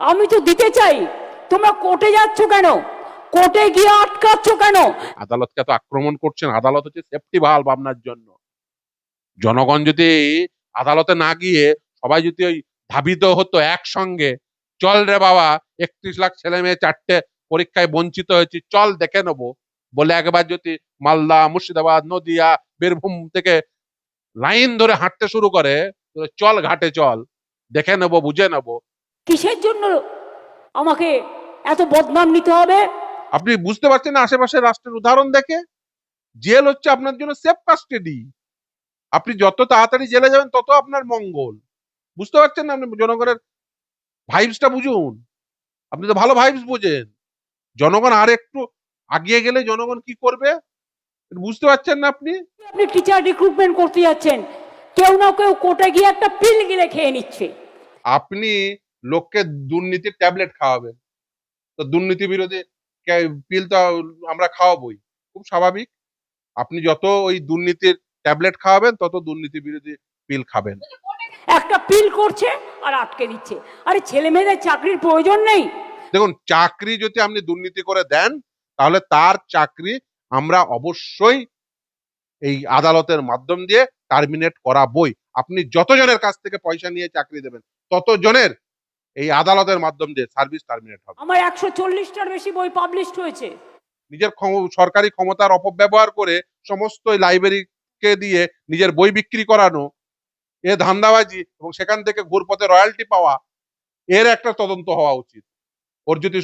আমি তো দিতে চাই। তোমরা কোর্টে যাচ্ছ কেন? কোর্টে গিয়ে আটকাচ্ছ কেন? আদালতকে তো আক্রমণ করছেন। আদালত হচ্ছে সেফটি ভালো আপনার জন্য। জনগণ যদি আদালতে না গিয়ে সবাই যদি ওই ধাবিত হতো একসঙ্গে, চল রে বাবা, একত্রিশ লাখ ছেলে মেয়ে চারটে পরীক্ষায় বঞ্চিত হয়েছি, চল দেখে নেব বলে একবার যদি মালদা, মুর্শিদাবাদ, নদিয়া, বীরভূম থেকে লাইন ধরে হাঁটতে শুরু করে চল ঘাটে চল, দেখে নেব, বুঝে নেব। কিসের জন্য আমাকে এত বদনাম নিতে হবে? আপনি বুঝতে পারছেন না আশেপাশে রাষ্ট্রের উদাহরণ দেখে? জেল হচ্ছে আপনার জন্য সেফ কাস্টাডি আপনি যত তাড়াতাড়ি জেলে যাবেন তত আপনার মঙ্গল। বুঝতে পারছেন না আপনি জনগণের ভাইবসটা বুঝুন? আপনি তো ভালো ভাইবস বোঝেন। জনগণ আর একটু আগিয়ে গেলে জনগণ কি করবে? বুঝতে পারছেন না আপনি? আপনি টিচার রিক্রুটমেন্ট করতে যাচ্ছেন। কেউ না কেউ কোর্টে গিয়ে একটা পিল গিলে খেয়ে নিচ্ছে। আপনি লোককে দুর্নীতির ট্যাবলেট খাওয়াবেন তো দুর্নীতি বিরোধী পিল তো আমরা খাওয়াবই। খুব স্বাভাবিক। আপনি যত ওই দুর্নীতির ট্যাবলেট খাওয়াবেন তত দুর্নীতি বিরোধী পিল খাবেন। একটা পিল করছে আর আটকে দিচ্ছে। আরে ছেলে মেয়েদের চাকরির প্রয়োজন নেই। দেখুন চাকরি যদি আপনি দুর্নীতি করে দেন তাহলে তার চাকরি আমরা অবশ্যই এই আদালতের মাধ্যম দিয়ে টার্মিনেট করাবই। আপনি যতজনের কাছ থেকে পয়সা নিয়ে চাকরি দেবেন ততজনের এই আদালতের মাধ্যম দিয়ে সার্ভিস টার্মিনেট হবে। আমার একশো চল্লিশটার বেশি বই পাবলিশড হয়েছে। নিজের সরকারি ক্ষমতার অপব্যবহার করে সমস্ত লাইব্রেরিকে দিয়ে নিজের বই বিক্রি করানো এ ধান্দাবাজি এবং সেখান থেকে ঘুরপথে রয়্যালটি পাওয়া এর একটা তদন্ত হওয়া উচিত। ওর যদি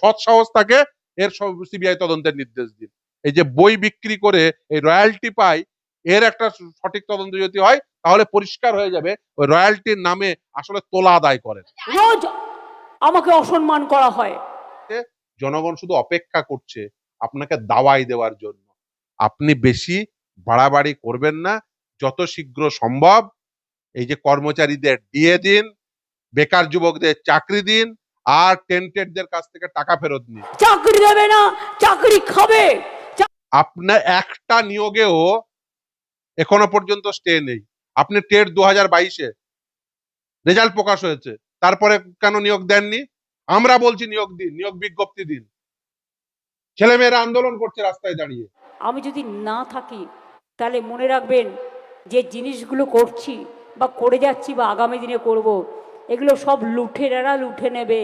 সৎ সাহস থাকে এর সিবিআই তদন্তের নির্দেশ দিন। এই যে বই বিক্রি করে এই রয়্যালটি পায় এর একটা সঠিক তদন্ত যদি হয় তাহলে পরিষ্কার হয়ে যাবে ওই রয়্যালটির নামে আসলে তোলা আদায় করেন। রোজ আমাকে অসম্মান করা হয়। জনগণ শুধু অপেক্ষা করছে আপনাকে দাওয়াই দেওয়ার জন্য। আপনি বেশি বাড়াবাড়ি করবেন না যত শীঘ্র সম্ভব এই যে কর্মচারীদের দিয়ে দিন বেকার যুবকদের চাকরি দিন আর টেন্টেডদের কাছ থেকে টাকা ফেরত নিন। চাকরি দেবে না চাকরি খাবে। আপনার একটা নিয়োগেও এখনও পর্যন্ত স্টে নেই। আপনি টেট দু হাজার বাইশে রেজাল্ট প্রকাশ হয়েছে। তারপরে কেন নিয়োগ দেননি? আমরা বলছি নিয়োগ দিন নিয়োগ বিজ্ঞপ্তি দিন। ছেলেমেয়েরা আন্দোলন করছে রাস্তায় দাঁড়িয়ে। আমি যদি না থাকি তাহলে মনে রাখবেন যে জিনিসগুলো করছি বা করে যাচ্ছি বা আগামী দিনে করব এগুলো সব লুঠেরারা লুঠে নেবে।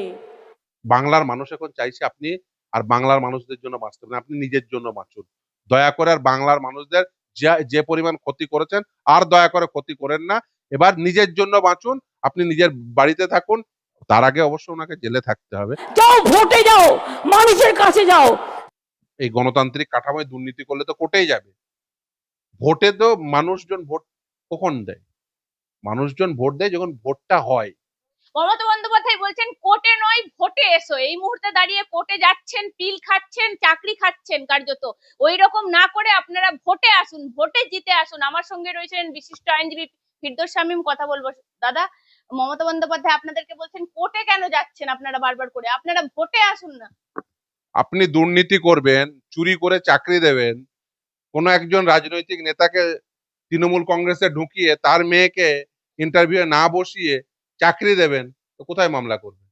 বাংলার মানুষ এখন চাইছে আপনি আর বাংলার মানুষদের জন্য বাঁচতে আপনি নিজের জন্য বাঁচুন। দয়া করে আর বাংলার মানুষদের যা- পরিমাণ ক্ষতি করেছেন আর দয়া করে ক্ষতি করেন না। এবার নিজের জন্য বাঁচুন আপনি নিজের বাড়িতে থাকুন তার আগে অবশ্য ওনাকে জেলে থাকতে হবে। যাও ভোটে যাও মানুষের কাছে যাও। এই গণতান্ত্রিক কাঠামোয় দুর্নীতি করলে তো কোটেই যাবে। ভোটে তো মানুষজন ভোট কখন দেয়? মানুষজন ভোট দেয় যখন ভোটটা হয়। বলছেন, কোর্টে নয়, ভোটে এসো। এই মুহূর্তে দাঁড়িয়ে কোর্টে যাচ্ছেন, পিল খাচ্ছেন, চাকরি খাচ্ছেন কার্যত। ওই রকম না করে আপনারা ভোটে আসুন, ভোটে জিতে আসুন। আমার সঙ্গে রয়েছেন বিশিষ্ট আইনজীবী ফিরদোস শামীম, কথা বলব দাদা। মমতা বন্দ্যোপাধ্যায় আপনাদেরকে বলছেন, কোর্টে কেন যাচ্ছেন আপনারা বারবার করে? আপনারা ভোটে আসুন না। আপনি দুর্নীতি করবেন, চুরি করে চাকরি দেবেন। কোনো একজন রাজনৈতিক নেতাকে তৃণমূল কংগ্রেসে ঢুকিয়ে তার মেয়েকে ইন্টারভিউ না বসিয়ে চাকরি দেবেন। তো কোথায় মামলা করবে?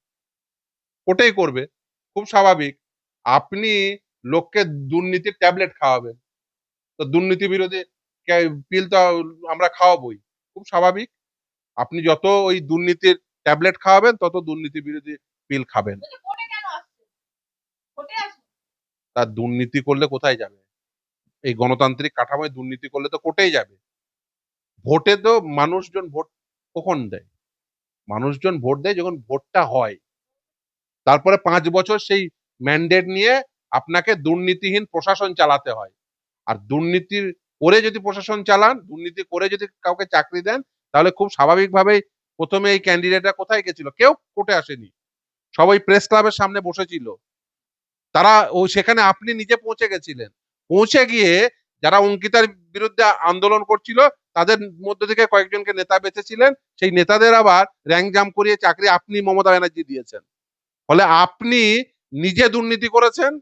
কোর্টেই করবে। খুব স্বাভাবিক। আপনি লোককে দুর্নীতির ট্যাবলেট খাওয়াবেন। তো দুর্নীতি বিরোধী পিল তো আমরা খাওয়াবই। খুব স্বাভাবিক। আপনি যত ওই দুর্নীতির ট্যাবলেট খাওয়াবেন তত দুর্নীতি বিরোধী পিল খাবেন। তার দুর্নীতি করলে কোথায় যাবে? এই গণতান্ত্রিক কাঠামোয় দুর্নীতি করলে তো কোর্টেই যাবে। ভোটে তো মানুষজন ভোট কখন দেয়? মানুষজন ভোট দেয় যখন ভোটটা হয়। তারপরে পাঁচ বছর সেই ম্যান্ডেট নিয়ে আপনাকে দুর্নীতিহীন প্রশাসন চালাতে হয়। আর দুর্নীতির করে যদি প্রশাসন চালান, দুর্নীতি করে যদি কাউকে চাকরি দেন, তাহলে খুব স্বাভাবিকভাবেই প্রথমে এই ক্যান্ডিডেটরা কোথায় গেছিল? কেউ কোর্টে আসেনি। সবাই প্রেস ক্লাবের সামনে বসেছিল। তারা ও সেখানে আপনি নিজে পৌঁছে গেছিলেন। পৌঁছে গিয়ে যারা অঙ্কিতার বিরুদ্ধে আন্দোলন করছিল, তাদের মধ্যে থেকে কয়েকজনকে নেতা বেঁচেছিলেন সেই নেতাদের আবার র্যাঙ্ক জাম করিয়ে চাকরি আপনি মমতা ব্যানার্জি দিয়েছেন। ফলে আপনি নিজে দুর্নীতি করেছেন,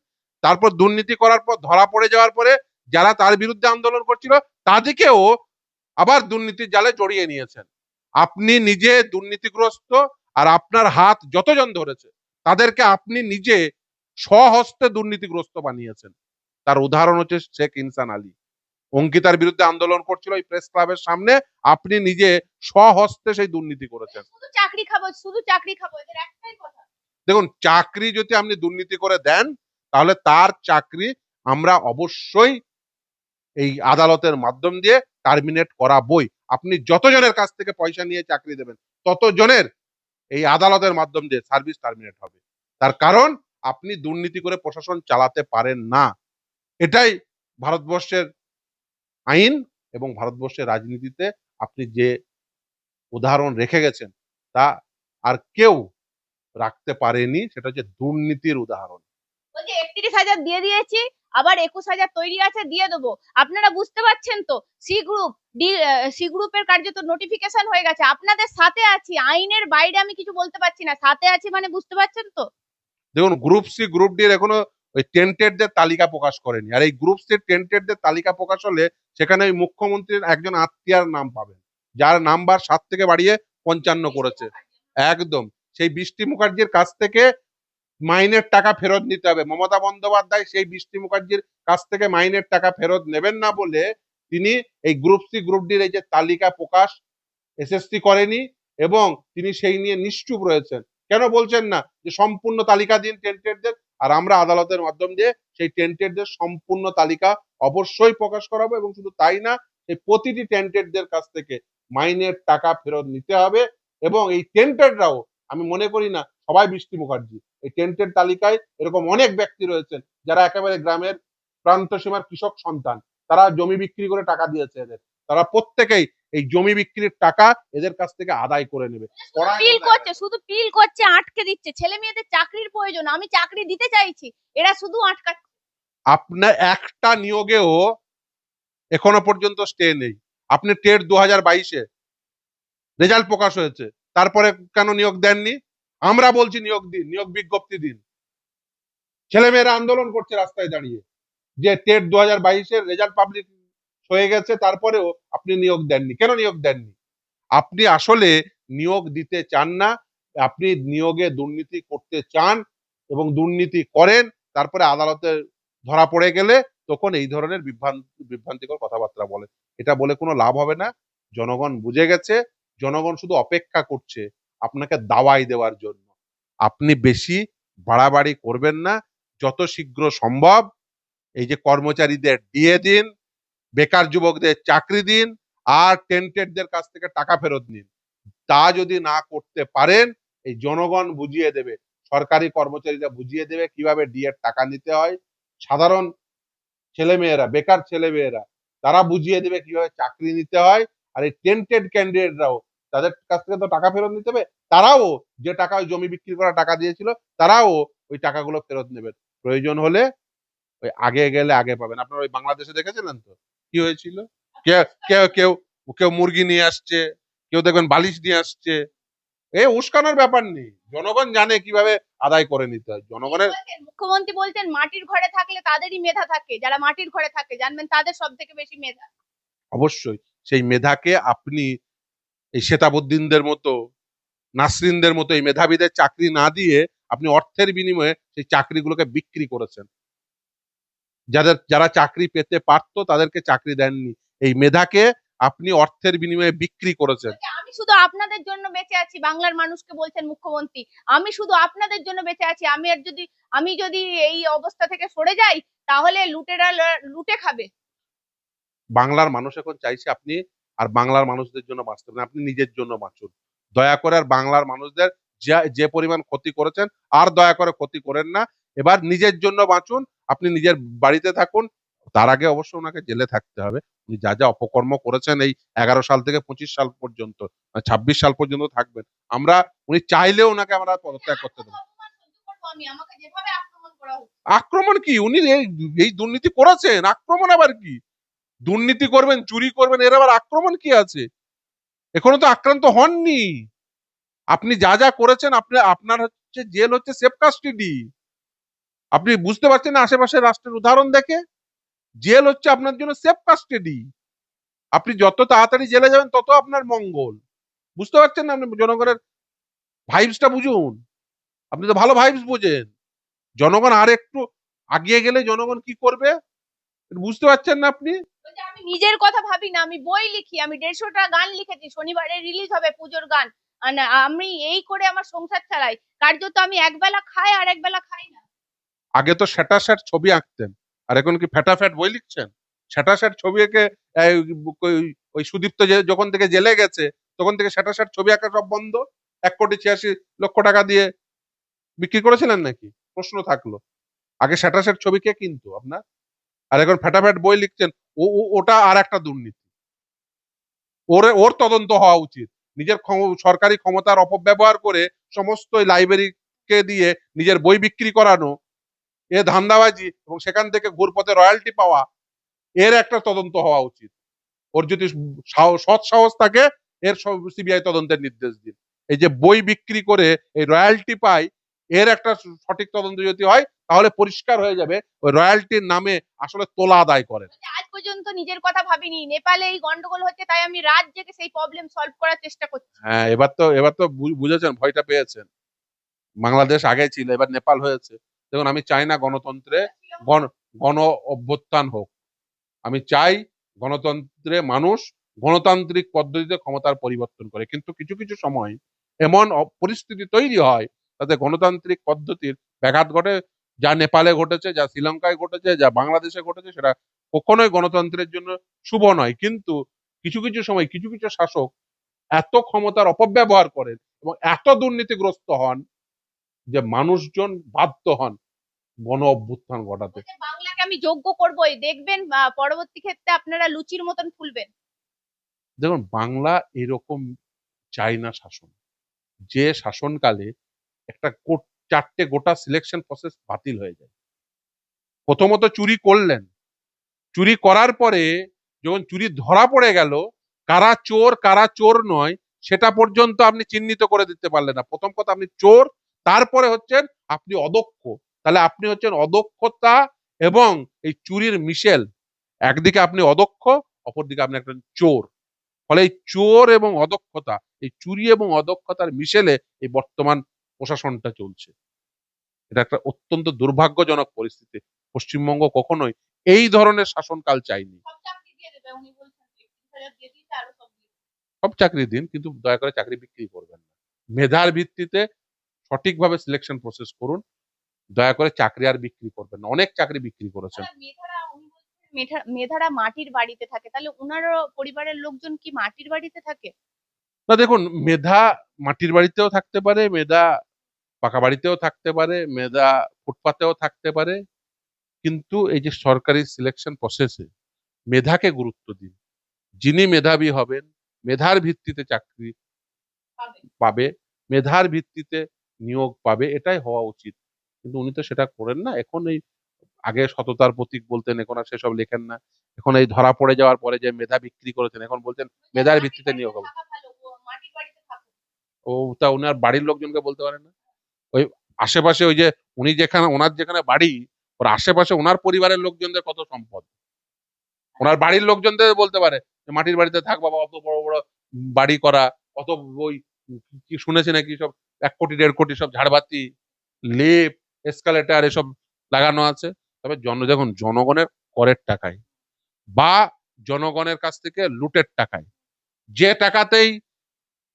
তারপর দুর্নীতি করার পর, ধরা পড়ে যাওয়ার পরে যারা তার বিরুদ্ধে আন্দোলন করছিল, তাদেরকেও আবার দুর্নীতির জালে জড়িয়ে নিয়েছেন। আপনি নিজে দুর্নীতিগ্রস্ত আর আপনার হাত যতজন ধরেছে, তাদেরকে আপনি নিজে স্বহস্তে দুর্নীতিগ্রস্ত বানিয়েছেন। তার উদাহরণ হচ্ছে শেখ ইনসান আলী। অঙ্কিতার বিরুদ্ধে আন্দোলন করছিল এই প্রেস ক্লাবের সামনে আপনি নিজে স্বহস্তে সেই দুর্নীতি করেছেন। শুধু চাকরি খাব শুধু চাকরি খাব এদের একটাই কথা। দেখুন চাকরি যদি আপনি দুর্নীতি করে দেন তাহলে তার চাকরি আমরা অবশ্যই এই আদালতের মাধ্যম দিয়ে টার্মিনেট করা বই আপনি যতজনের কাছ থেকে পয়সা নিয়ে চাকরি দেবেন ততজনের এই আদালতের মাধ্যম দিয়ে সার্ভিস টার্মিনেট হবে। তার কারণ আপনি দুর্নীতি করে প্রশাসন চালাতে পারেন না। এটাই ভারতবর্ষের আইন এবং ভারতবর্ষের রাজনীতিতে আপনি যে উদাহরণ রেখে গেছেন তা আর কেউ রাখতে পারেনি সেটা হচ্ছে দুর্নীতির উদাহরণ। বলছে একত্রিশ হাজার দিয়ে দিয়েছি আবার একুশ হাজার তৈরি আছে দিয়ে দেবো। আপনারা বুঝতে পারছেন তো সি গ্রুপ ডি সি গ্রুপের কার্যত নোটিফিকেশন হয়ে গেছে। আপনাদের সাথে আছি আইনের বাইরে আমি কিছু বলতে পারছি না। সাথে আছি মানে বুঝতে পারছেন তো? দেখুন গ্রুপ সি গ্রুপ ডি এর এখনও ওই টেন্টেডদের তালিকা প্রকাশ করেনি। আর এই গ্রুপ সি টেন্টেডদের তালিকা প্রকাশ হলে সেখানে ওই মুখ্যমন্ত্রীর একজন আত্মীয়ার নাম পাবেন। যার নাম্বার সাত থেকে বাড়িয়ে পঞ্চান্ন করেছে। একদম। সেই বৃষ্টি মুখার্জির কাছ থেকে মাইনের টাকা ফেরত নিতে হবে। মমতা বন্দ্যোপাধ্যায় সেই বৃষ্টি মুখার্জির কাছ থেকে মাইনের টাকা ফেরত নেবেন না বলে তিনি এই গ্রুপ সি গ্রুপ ডির এই যে তালিকা প্রকাশ এসএসসি করেনি এবং তিনি সেই নিয়ে নিশ্চুপ রয়েছেন। কেন বলছেন না? যে সম্পূর্ণ তালিকা দিন টেন্টেডদের আর আমরা আদালতের মাধ্যম দিয়ে সেই টেন্টেডদের সম্পূর্ণ তালিকা অবশ্যই প্রকাশ করাবো এবং শুধু তাই না এই প্রতিটি টেন্টেডদের কাছ থেকে মাইনের টাকা ফেরত নিতে হবে এবং এই টেন্টেডরাও আমি মনে করি না, সবাই বৃষ্টি মুখার্জি। এই টেন্টেড তালিকায় এরকম অনেক ব্যক্তি রয়েছেন যারা একেবারে গ্রামের প্রান্ত সীমার কৃষক সন্তান। তারা জমি বিক্রি করে টাকা দিয়েছে এদের। তারা প্রত্যেকেই এই জমি বিক্রির টাকা এদের কাছ থেকে আদায় করে নেবে। পিল করছে শুধু পিল করছে আটকে দিচ্ছে। ছেলে মেয়েদের চাকরির প্রয়োজন আমি চাকরি দিতে চাইছি এরা শুধু আটকাচ্ছে আপনার একটা নিয়োগেও এখনও পর্যন্ত স্টে নেই। আপনি টেট দু হাজার বাইশে রেজাল্ট প্রকাশ হয়েছে তারপরে কেন নিয়োগ দেননি? আমরা বলছি নিয়োগ দিন নিয়োগ বিজ্ঞপ্তি দিন। ছেলেমেয়েরা আন্দোলন করছে রাস্তায় দাঁড়িয়ে যে টেট দু হাজার বাইশের রেজাল্ট পাবলিক হয়ে গেছে, তারপরেও আপনি নিয়োগ দেননি। কেন নিয়োগ দেননি? আপনি আসলে নিয়োগ দিতে চান না, আপনি নিয়োগে দুর্নীতি করতে চান এবং দুর্নীতি করেন, তারপরে আদালতে ধরা পড়ে গেলে তখন এই ধরনের বিভ্রান্তি, বিভ্রান্তিকর কথাবার্তা বলে। এটা বলে কোনো লাভ হবে না। জনগণ বুঝে গেছে, জনগণ শুধু অপেক্ষা করছে আপনাকে দাওয়াই দেওয়ার জন্য। আপনি বেশি বাড়াবাড়ি করবেন না, যত শীঘ্র সম্ভব এই যে কর্মচারীদের দিয়ে দিন বেকার যুবকদের চাকরি দিন আর টেন্টেডদের কাছ থেকে টাকা ফেরত নিন। তা যদি না করতে পারেন, এই জনগণ বুঝিয়ে দেবে, সরকারি কর্মচারীরা বুঝিয়ে দেবে কীভাবে ডিএর টাকা নিতে হয়। সাধারণ ছেলেমেয়েরা, বেকার ছেলেমেয়েরা, তারা বুঝিয়ে দেবে কীভাবে চাকরি নিতে হয়। আর এই টেন্টেড ক্যান্ডিডেটরাও তাদের কাছ থেকে তো টাকা ফেরত নিতে হবে। তারাও যে টাকা ওই জমি বিক্রি করা টাকা দিয়েছিল, তারাও ওই টাকাগুলো ফেরত নেবেন প্রয়োজন হলে ওই আগে গেলে আগে পাবেন। আপনারা ওই বাংলাদেশে দেখেছিলেন তো? কি হয়েছিল? কেউ কেউ কেউ মুরগি নিয়ে আসছে কেউ দেখবেন বালিশ নিয়ে আসছে। এ উস্কানোর ব্যাপার নেই। জনগণ জানে কীভাবে আদায় করে নিতে হয়। জনগণের মুখ্যমন্ত্রী বলছেন মাটির ঘরে থাকলে তাদেরই মেধা থাকে। যারা মাটির ঘরে থাকে জানবেন তাদের সব থেকে বেশি মেধা। অবশ্যই সেই মেধাকে আপনি এই শ্বেতাবুদ্দিনদের মতো নাসরিনদের মতো এই মেধাবীদের চাকরি না দিয়ে আপনি অর্থের বিনিময়ে সেই চাকরিগুলোকে বিক্রি করেছেন। যাদের যারা চাকরি পেতে পারতো তাদেরকে চাকরি দেননি। এই মেধাকে আপনি অর্থের বিনিময়ে বিক্রি করেছেন। আমি শুধু আপনাদের জন্য বেঁচে আছি বাংলার মানুষকে বলছেন মুখ্যমন্ত্রী। আমি শুধু আপনাদের জন্য বেঁচে আছি আমি আর যদি আমি যদি এই অবস্থা থেকে সরে যাই তাহলে লুটেরা লুটে খাবে। বাংলার মানুষ এখন চাইছে আপনি আর বাংলার মানুষদের জন্য বাঁচতে পারেন আপনি নিজের জন্য বাঁচুন। দয়া করে আর বাংলার মানুষদের যা- যে পরিমাণ ক্ষতি করেছেন আর দয়া করে ক্ষতি করেন না। এবার নিজের জন্য বাঁচুন আপনি নিজের বাড়িতে থাকুন, তার আগে অবশ্য ওনাকে জেলে থাকতে হবে। উনি যা যা অপকর্ম করেছেন এই এগারো সাল থেকে পঁচিশ সাল পর্যন্ত ছাব্বিশ সাল পর্যন্ত থাকবেন। আমরা, উনি চাইলেও ওনাকে আমরা পদত্যাগ করতে দেবো। আক্রমণ কি? উনি এই- এই দুর্নীতি করেছেন, আক্রমণ আবার কি? দুর্নীতি করবেন, চুরি করবেন, এর আবার আক্রমণ কি আছে? এখনও তো আক্রান্ত হননি। আপনি যা যা করেছেন, আপনি, আপনার হচ্ছে জেল হচ্ছে সেফ কাস্টডি। আপনি বুঝতে পারছেন না আশেপাশে রাষ্ট্রের উদাহরণ দেখে? জেল হচ্ছে আপনার জন্য সেফ কাস্টডি আপনি যত তাড়াতাড়ি জেলে যাবেন, তত আপনার মঙ্গল। বুঝতে পারছেন না আপনি জনগণের ভাইবসটা বুঝুন? আপনি তো ভালো ভাইবস বোঝেন। জনগণ আর একটু আগিয়ে গেলে জনগণ কি করবে? বুঝতে পারছেন না আপনি? আমি নিজের কথা ভাবি না, আমি বই লিখি, আমি দেড়শোটা গান লিখেছি, শনিবারে রিলিজ হবে পুজোর গান। আমি এই করে আমার সংসার চালাই। কার্যত আমি একবেলা খাই আর একবেলা খাই না। আগে তো স্যাটা স্যাট ছবি আঁকতেন। আর এখন কি ফ্যাটা ফ্যাট বই লিখছেন? স্যাটা স্যাট ছবি এঁকে ওই- সুদীপ্ত যখন থেকে জেলে গেছে, তখন থেকে স্যাটা স্যাট ছবি আঁকা সব বন্ধ? এক কোটি ছিয়াশি লক্ষ টাকা দিয়ে বিক্রি করেছিলেন নাকি? প্রশ্ন থাকল। আগে স্যাটা স্যাট ছবি কে কিনতো আপনার? আর এখন ফ্যাটাফ্যাট বই লিখছেন, ও ওটা আর একটা দুর্নীতি। ওর ওর তদন্ত হওয়া উচিত। নিজের সরকারি ক্ষমতার অপব্যবহার করে সমস্ত লাইব্রেরিকে দিয়ে নিজের বই বিক্রি করানো এ ধান্দাবাজি এবং সেখান থেকে ঘুরপথে রয়্যালটি পাওয়া এর একটা তদন্ত হওয়া উচিত। ওর যদি সৎ সাহস থাকে এর সিবিআই তদন্তের নির্দেশ দিন। এই যে বই বিক্রি করে এই রয়্যালটি পায় এর একটা সঠিক তদন্ত যদি হয় তাহলে পরিষ্কার হয়ে যাবে ওই রয়্যালটির নামে আসলে তোলা আদায় করে আজ পর্যন্ত নিজের কথা ভাবিনি। নেপালে এই গন্ডগোল হচ্ছে তাই আমি রাত জেগে সেই প্রবলেম সলভ করার চেষ্টা করছি। হ্যাঁ এবার তো এবার তো বুঝেছেন ভয়টা পেয়েছেন। বাংলাদেশ আগে ছিল এবার নেপাল হয়েছে। দেখুন, আমি চাই না গণতন্ত্রে গণ গণ অভ্যুত্থান হোক। আমি চাই গণতন্ত্রে মানুষ গণতান্ত্রিক পদ্ধতিতে ক্ষমতার পরিবর্তন করে। কিন্তু কিছু কিছু সময় এমন পরিস্থিতি তৈরি হয় তাতে গণতান্ত্রিক পদ্ধতির ব্যাঘাত ঘটে। যা নেপালে ঘটেছে, যা শ্রীলঙ্কায় ঘটেছে, যা বাংলাদেশে ঘটেছে, সেটা কখনোই গণতন্ত্রের জন্য শুভ নয়। কিন্তু কিছু কিছু সময় কিছু কিছু শাসক এত ক্ষমতার অপব্যবহার করেন এবং এত দুর্নীতিগ্রস্ত হন যে মানুষজন বাধ্য হন গণ অভ্যুত্থান ঘটাতে। বাংলাকে আমি যোগ্য করবই। দেখবেন পরবর্তী ক্ষেত্রে আপনারা লুচির মতন ফুলবেন। দেখুন বাংলা এরকম চাই না শাসন। যে শাসনকালে একটা চারটে গোটা সিলেকশন প্রসেস বাতিল হয়ে যায়। প্রথমত চুরি করলেন। চুরি করার পরে যখন চুরি ধরা পড়ে গেল কারা চোর কারা চোর নয় সেটা পর্যন্ত আপনি চিহ্নিত করে দিতে পারলেন না। প্রথম কথা আপনি চোর তারপরে হচ্ছেন আপনি অদক্ষ। তাহলে আপনি হচ্ছেন অদক্ষতা এবং এই চুরির মিশেল। একদিকে আপনি অদক্ষ অপরদিকে আপনি একজন চোর। ফলে এই চোর এবং অদক্ষতা এই চুরি এবং অদক্ষতার মিশেলে এই বর্তমান প্রশাসনটা চলছে। এটা একটা অত্যন্ত দুর্ভাগ্যজনক পরিস্থিতি। পশ্চিমবঙ্গ কখনোই এই ধরনের শাসনকাল চাইনি সব চাকরি দিন কিন্তু দয়া করে চাকরি বিক্রি করবেন না। মেধার ভিত্তিতে সঠিকভাবে সিলেকশন প্রসেস করুন। দয়া করে চাকরি আর বিক্রি করবেন না। অনেক চাকরি বিক্রি করেছেন। মেধারা মেধা- মেধারা মাটির বাড়িতে থাকে। তাহলে উনারও পরিবারের লোকজন কি মাটির বাড়িতে থাকে? না দেখুন মেধা মাটির বাড়িতেও থাকতে পারে মেধা পাকা বাড়িতেও থাকতে পারে মেধা ফুটপাতেও থাকতে পারে। কিন্তু এই যে সরকারি সিলেকশন প্রসেসে মেধাকে গুরুত্ব দিন। যিনি মেধাবী হবেন মেধার ভিত্তিতে চাকরি পাবে মেধার ভিত্তিতে নিয়োগ পাবে এটাই হওয়া উচিত। কিন্তু উনি তো সেটা করেন না। এখন এই আগে সততার প্রতীক বলতেন এখন আর সেসব লেখেন না। এখন এই ধরা পড়ে যাওয়ার পরে যে মেধা বিক্রি করেছেন এখন বলছেন মেধার ভিত্তিতে নিয়োগ হবে। ও তা উনার বাড়ির লোকজনকে বলতে পারেন না। ওই আশেপাশে ওই যে উনি যেখানে ওনার যেখানে বাড়ি ওর আশেপাশে ওনার পরিবারের লোকজনদের কত সম্পদ? ওনার বাড়ির লোকজনদের বলতে পারে যে মাটির বাড়িতে থাক বাবা অত বড় বড় বাড়ি করা অত ওই কি শুনেছি নাকি সব? এক কোটি, দেড় কোটি সব ঝাড়বাতি, লেপ এসকালেটার এসব লাগানো আছে। তবে জন, দেখুন, জনগণের করের টাকায় বা জনগণের কাছ থেকে লুটের টাকায় যে টাকাতেই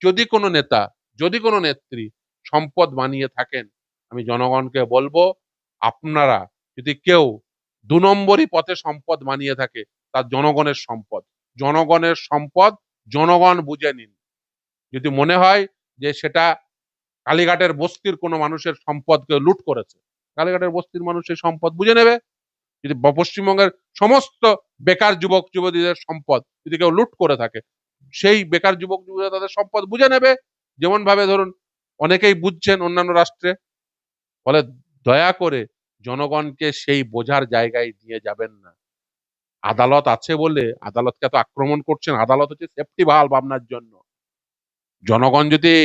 যদি কোনো নেতা, যদি কোনো নেত্রী সম্পদ বানিয়ে থাকেন, আমি জনগণকে বলব, আপনারা যদি কেউ দু নম্বরই পথে সম্পদ বানিয়ে থাকে, তার জনগণের সম্পদ। জনগণের সম্পদ জনগণ বুঝে নিন। যদি মনে হয় যে সেটা কালীঘাটের বস্তির কোনো মানুষের সম্পদকে লুট করেছে। কালীঘাটের বস্তির মানুষ সেই সম্পদ বুঝে নেবে? যদি পশ্চিমবঙ্গের সমস্ত বেকার যুবক, যুবতীদের সম্পদ যদি কেউ লুট করে থাকে, সেই বেকার যুবক, যুবতীরা তাদের সম্পদ বুঝে নেবে? যেমন ভাবে ধরুন, অনেকেই বুঝছেন অন্যান্য রাষ্ট্রে, ফলে দয়া করে জনগণকে সেই বোঝার জায়গায় নিয়ে যাবেন না। আদালত আছে বলে, আদালতকে এত আক্রমণ করছেন, আদালত হচ্ছে সেফটি ভালো ভাবনার জন্য। জনগণ যদি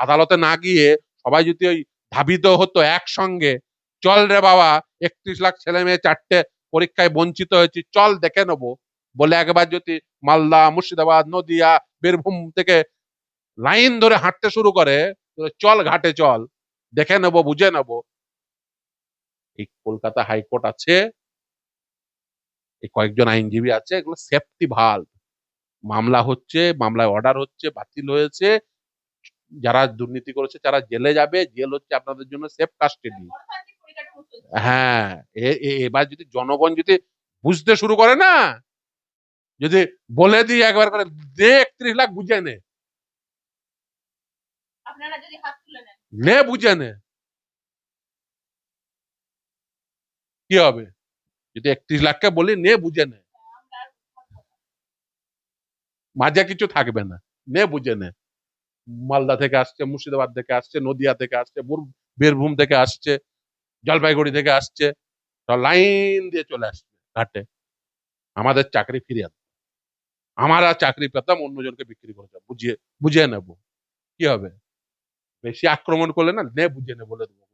আদালতে না গিয়ে সবাই যদি ওই ধাবিত হতো একসঙ্গে, চল রে বাবা, একত্রিশ লাখ ছেলে মেয়ে চারটে পরীক্ষায় বঞ্চিত হয়েছি, চল দেখে নেব। বলে একবার যদি মালদা, মুর্শিদাবাদ, নদিয়া, বীরভূম থেকে লাইন ধরে হাঁটতে শুরু করে চল ঘাটে চল, দেখে নেব, বুঝে নেব। এই কলকাতা হাইকোর্ট আছে। এই কয়েকজন আইনজীবী আছে, এগুলো সেফটি ভালো মামলা হচ্ছে, মামলায় অর্ডার হচ্ছে, বাতিল হয়েছে। যারা দুর্নীতি করেছে তারা জেলে যাবে জেল হচ্ছে আপনাদের জন্য সেফ কাস্টডি। হ্যাঁ এবার যদি জনগণ যদি বুঝতে শুরু করে না যদি বলে দিই একবার করে দে একত্রিশ লাখ বুঝে নে। বুঝে নে। কি হবে? যদি একত্রিশ লাখকে বলি নে বুঝে নে। মাঝে কিছু থাকবে না। নে বুঝে নে। মালদা থেকে আসছে, মুর্শিদাবাদ থেকে আসছে, নদিয়া থেকে আসছে বীরভূম থেকে আসছে, জলপাইগুড়ি থেকে আসছে লাইন দিয়ে চলে আসছে ঘাটে। আমাদের চাকরি ফিরিয়ে দেবে আমার চাকরি পেতাম, অন্যজনকে বিক্রি করে বুঝিয়ে বুঝিয়ে নেব। কি হবে? বেশি আক্রমণ করলে না, নে বুঝিয়ে নে বলে দেবো।